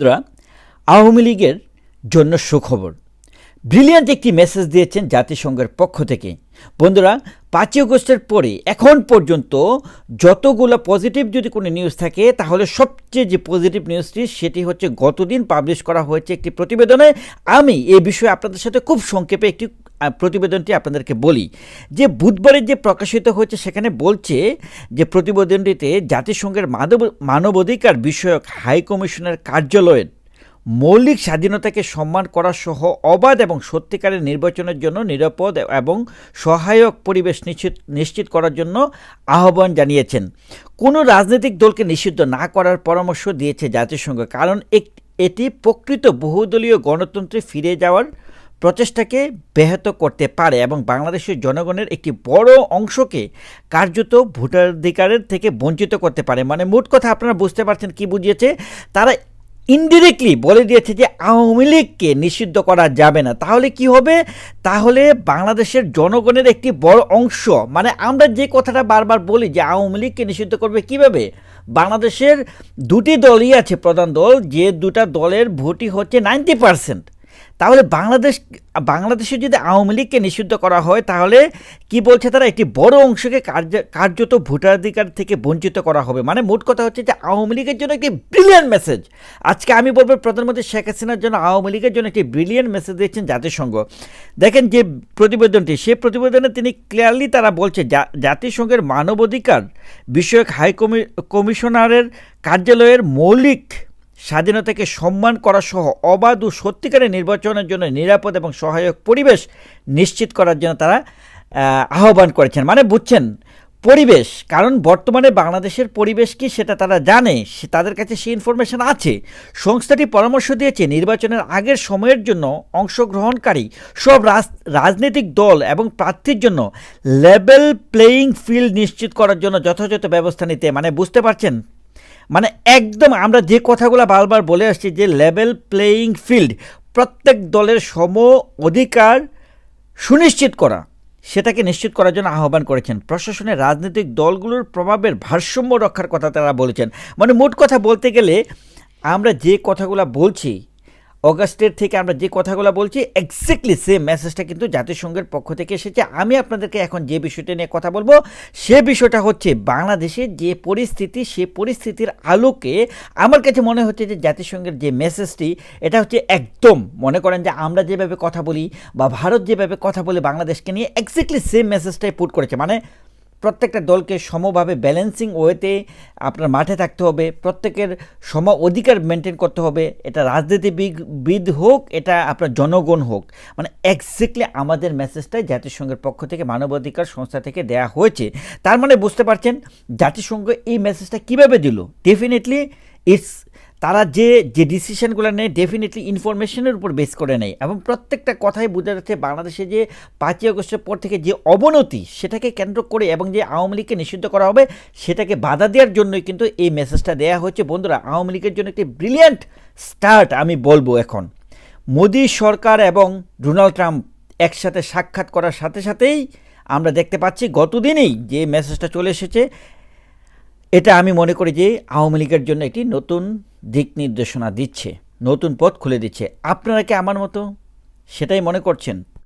বন্ধুরা আওয়ামী লীগের জন্য সুখবর। ব্রিলিয়ান্ট একটি মেসেজ দিয়েছেন জাতিসংঘের পক্ষ থেকে। বন্ধুরা, পাঁচই অগস্টের পরে, এখন পর্যন্ত যতগুলো পজিটিভ যদি কোনো নিউজ থাকে, তাহলে সবচেয়ে যে পজিটিভ নিউজটি, সেটি হচ্ছে গতদিন পাবলিশ করা হয়েছে একটি প্রতিবেদনে। আমি এ বিষয়ে আপনাদের সাথে খুব সংক্ষেপে একটি প্রতিবেদনটি আপনাদেরকে বলি যে বুধবারের যে প্রকাশিত হয়েছে সেখানে বলছে যে প্রতিবেদনটিতে জাতিসংঘের মানব, মানবাধিকার বিষয়ক হাই কমিশনের কার্যালয়ের মৌলিক স্বাধীনতাকে সম্মান করা সহ অবাধ এবং সত্যিকারের নির্বাচনের জন্য নিরাপদ এবং সহায়ক পরিবেশ নিশ্চিত নিশ্চিত করার জন্য আহ্বান জানিয়েছেন। কোনো রাজনৈতিক দলকে নিষিদ্ধ না করার পরামর্শ দিয়েছে জাতিসংঘ, কারণ এটি প্রকৃত বহুদলীয় গণতন্ত্রে ফিরে যাওয়ার প্রচেষ্টাকে ব্যাহত করতে পারে এবং বাংলাদেশের জনগণের একটি বড় অংশকে কার্যত ভোটাধিকারের থেকে বঞ্চিত করতে পারে। মানে মোট কথা আপনারা বুঝতে পারছেন কি বুঝিয়েছে? তারা ইনডিরেক্টলি বলে দিয়েছে যে আওয়ামী লীগকে নিষিদ্ধ করা যাবে না। তাহলে কি হবে? তাহলে বাংলাদেশের জনগণের একটি বড় অংশ মানে আমরা যে কথাটা বারবার বলি যে আওয়ামী লীগকে নিষিদ্ধ করবে কীভাবে? বাংলাদেশের দুটি দলই আছে প্রধান দল, যে দুটা দলের ভোটই হচ্ছে নাইনটি পার্সেন্ট তাহলে বাংলাদেশ, বাংলাদেশে যদি আওয়ামী লীগকে নিষিদ্ধ করা হয়, তাহলে কি বলছে তারা? একটি বড় অংশকে কার্য, কার্যত ভোটাধিকার থেকে বঞ্চিত করা হবে। মানে মোট কথা হচ্ছে যে আওয়ামী লীগের জন্য একটি ব্রিলিয়ান্ট মেসেজ আজকে আমি বলব প্রধানমন্ত্রী শেখ হাসিনার জন্য আওয়ামী লীগের জন্য একটি ব্রিলিয়ান্ট মেসেজ দিয়েছেন জাতিসংঘ। দেখেন যে প্রতিবেদনটি, সেই প্রতিবেদনে তিনি ক্লিয়ারলি তারা বলছে জাতিসংঘের মানবাধিকার বিষয়ক হাই কমি কমিশনারের কার্যালয়ের মৌলিক স্বাধীনতাকে সম্মান করা সহ অবাধ ও সত্যিকারের নির্বাচনের জন্য নিরাপদ এবং সহায়ক পরিবেশ নিশ্চিত করার জন্য তারা আহ্বান করেছেন। মানে বুঝছেন, পরিবেশ, কারণ বর্তমানে বাংলাদেশের পরিবেশ কি সেটা তারা জানে তাদের কাছে সেই ইনফরমেশন আছে। সংস্থাটি পরামর্শ দিয়েছে, নির্বাচনের আগের সময়ের জন্য অংশগ্রহণকারী সব রাজ- রাজনৈতিক দল এবং প্রার্থীর জন্য লেভেল প্লেয়িং ফিল্ড নিশ্চিত করার জন্য যথাযথ ব্যবস্থা নিতে। মানে বুঝতে পারছেন? মানে একদম আমরা যে কথাগুলো বারবার বলে আসছি যে লেভেল প্লেয়িং ফিল্ড প্রত্যেক দলের সম অধিকার সুনিশ্চিত করা, সেটাকে নিশ্চিত করার জন্য আহ্বান করেছেন। প্রশাসনের রাজনৈতিক দলগুলোর প্রভাবের ভারসাম্য রক্ষার কথা তারা বলেছেন। মানে মোট কথা বলতে গেলে আমরা যে কথাগুলো বলছি অগাস্টের থেকে আমরা যে কথাগুলো বলছি এক্স্যাক্টলি সেম মেসেজটা কিন্তু জাতিসংঘের পক্ষ থেকে এসেছে। আমি আপনাদেরকে এখন যে বিষয়টা নিয়ে কথা বলব, সে বিষয়টা হচ্ছে বাংলাদেশের যে পরিস্থিতি, সে পরিস্থিতির আলোকে আমার কাছে মনে হচ্ছে যে জাতিসংঘের যে মেসেজটি এটা হচ্ছে একদম মনে করেন যে আমরা যেভাবে কথা বলি বা ভারত যেভাবে কথা বলে বাংলাদেশকে নিয়ে এক্স্যাক্টলি সেম মেসেজটাই পুট করেছে। মানে প্রত্যেকটা দলকে সমভাবে ব্যালেন্সিং ওয়েতে আপনার মাঠে থাকতে হবে। প্রত্যেকের সম অধিকার মেনটেন করতে হবে। এটা রাজনীতিবিদ হোক, এটা আপনার জনগণ হোক। মানে এক্স্যাক্টলি আমাদের মেসেজটাই জাতিসংঘের পক্ষ থেকে, মানবাধিকার সংস্থা থেকে দেয়া হয়েছে। তার মানে বুঝতে পারছেন, জাতিসংঘ এই মেসেজটা কীভাবে দিল? ডেফিনেটলি ইটস তারা যে যে ডিসিশনগুলো নেয় ডেফিনেটলি ইনফরমেশনের উপর বেস করে নেয় এবং প্রত্যেকটা কথাই বোঝা যাচ্ছে বাংলাদেশে যে পাঁচই আগস্টের পর থেকে যে অবনতি সেটাকে কেন্দ্র করে এবং যে আওয়ামী লীগকে নিষিদ্ধ করা হবে সেটাকে বাধা দেওয়ার জন্যই কিন্তু এই মেসেজটা দেওয়া হয়েছে বন্ধুরা, আওয়ামী লীগের জন্য একটি ব্রিলিয়ান্ট স্টার্ট আমি বলব এখন। মোদী সরকার এবং ডোনাল্ড ট্রাম্প একসাথে সাক্ষাৎ করার সাথে সাথেই আমরা দেখতে পাচ্ছি গতদিনেই যে মেসেজটা চলে এসেছে। এটা আমি মনে করি যে আওয়ামী লীগের জন্য একটি নতুন দিক নির্দেশনা দিচ্ছে নতুন পথ খুলে দিচ্ছে। আপনারা কি আমার মতো? সেটাই মনে করছেন?